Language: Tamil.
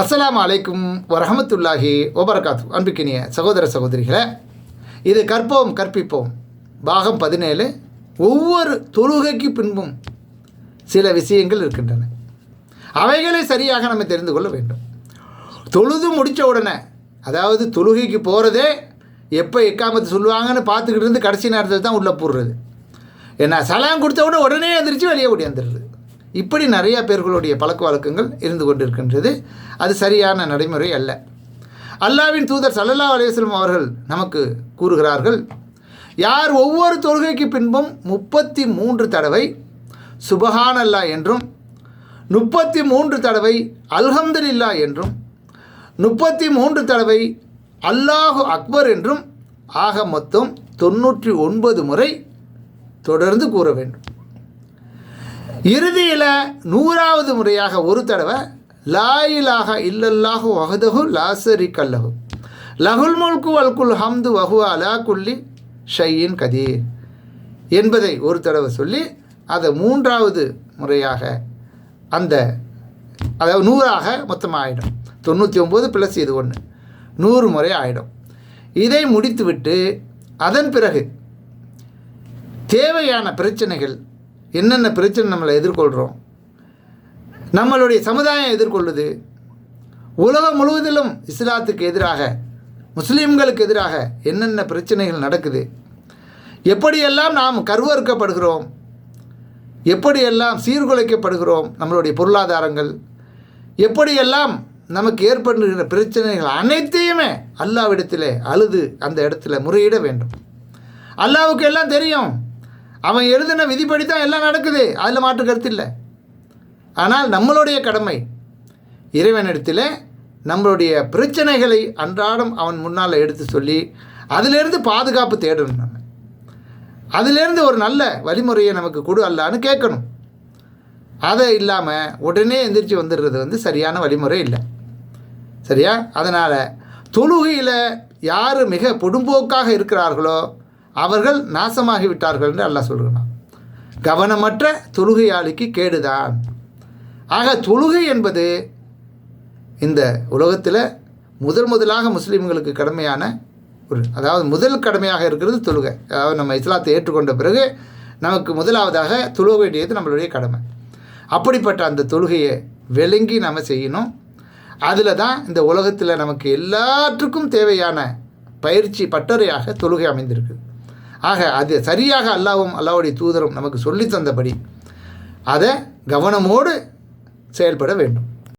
அஸ்ஸலாமு அலைக்கும் வரஹமத்துல்லாஹி வபரகாத்து அன்புக்கினிய சகோதர சகோதரிகளை இது கற்போம் கற்பிப்போம். பாகம் பதினேழு ஒவ்வொரு தொழுகைக்கு பின்பும் சில விஷயங்கள் இருக்கின்றன. அவைகளை சரியாக நம்ம தெரிந்து கொள்ள வேண்டும். தொழுது முடித்த உடனே அதாவது தொழுகைக்கு போகிறதே எப்போ எக்காமத்து சொல்லுவாங்கன்னு பார்த்துக்கிட்டு இருந்து கடைசி நேரத்தில் தான் உள்ளே போடுறது. ஏன்னா சலாம் கொடுத்த உடனே உடனே எந்திரிச்சு வெளியே ஓடியாந்துடுறது இப்படி நிறையா பேர்களுடைய பழக்க வழக்கங்கள் இருந்து கொண்டிருக்கின்றது. அது சரியான நடைமுறை அல்ல. அல்லாவின் தூதர் சல்லல்லா அலையம் அவர்கள் நமக்கு கூறுகிறார்கள் யார் ஒவ்வொரு தொழுகைக்கு பின்பும் முப்பத்தி மூன்று தடவை சுபஹானல்லா என்றும் முப்பத்தி மூன்று தடவை அல்ஹம்துலில்லா என்றும் முப்பத்தி மூன்று தடவை அல்லாஹு அக்பர் என்றும் ஆக மொத்தம் தொண்ணூற்றி ஒன்பது முறை தொடர்ந்து கூற வேண்டும். இறுதியில் நூறாவது முறையாக ஒரு தடவை லாயிலாக இல்லல்லாஹு வஹதஹு லாசரி கல்லஹு லகுல் முல்கு வல்குல் ஹம்து வஹு அலா குல்லி ஷையின் கதீர் என்பதை ஒரு தடவை சொல்லி அதை மூன்றாவது முறையாக அந்த அதாவது நூறாக மொத்தமாக ஆகிடும் தொண்ணூற்றி ஒம்பது ப்ளஸ் இது ஒன்று நூறு முறை ஆகிடும் இதை முடித்துவிட்டு அதன் பிறகு தேவையான பிரச்சனைகள் என்னென்ன பிரச்சனை நம்மளை எதிர்கொள்கிறோம் நம்மளுடைய சமுதாயம் எதிர்கொள்ளுது. உலகம் முழுவதிலும் இஸ்லாத்துக்கு எதிராக முஸ்லீம்களுக்கு எதிராக என்னென்ன பிரச்சனைகள் நடக்குது? எப்படியெல்லாம் நாம் கருவறுக்கப்படுகிறோம்? எப்படியெல்லாம் சீர்குலைக்கப்படுகிறோம் நம்மளுடைய பொருளாதாரங்கள்? எப்படியெல்லாம் நமக்கு ஏற்படுகிற பிரச்சனைகள் அனைத்தையுமே அல்லாவிடத்தில் அழுது அந்த இடத்துல முறையிட வேண்டும். அல்லாவுக்கு எல்லாம் தெரியும். அவன் எழுதின விதிப்படி தான் எல்லாம் நடக்குது. அதில் மாற்று கருத்து இல்லை. ஆனால் நம்மளுடைய கடமை இறைவனிடத்தில் நம்மளுடைய பிரச்சனைகளை அன்றாடம் அவன் முன்னால் எடுத்து சொல்லி அதிலேருந்து பாதுகாப்பு தேடணும் நம்ம. அதிலேருந்து ஒரு நல்ல வழிமுறையை நமக்கு கொடு அல்லான்னு கேட்கணும். அதை இல்லாமல் உடனே எந்திரிச்சு வந்துடுறது வந்து சரியான வழிமுறை இல்லை. சரியா? அதனால் தொழுகையில் யார் மிக பொடும்போக்காக இருக்கிறார்களோ அவர்கள் நாசமாகி விட்டார்கள் என்று அல்லாஹ் சொல்கிறான். கவனமற்ற தொழுகையாளிக்கு கேடுதான். ஆக தொழுகை என்பது இந்த உலகத்தில் முதல் முதலாக முஸ்லீம்களுக்கு கடமையான ஒரு அதாவது முதல் கடமையாக இருக்கிறது தொழுகை. அதாவது நம்ம இஸ்லாத்தை ஏற்றுக்கொண்ட பிறகு நமக்கு முதலாவதாக தொழுக வேண்டியது நம்மளுடைய கடமை. அப்படிப்பட்ட அந்த தொழுகையை விளங்கி நம்ம செய்யணும். அதில் தான் இந்த உலகத்தில் நமக்கு எல்லாற்றுக்கும் தேவையான பயிற்சி பட்டறையாக தொழுகை அமைந்திருக்குது ஆக அது சரியாக அல்லாவும் அல்லாவுடைய தூதரும் நமக்கு சொல்லி தந்தபடி அதை கவனமோடு செயல்பட வேண்டும்.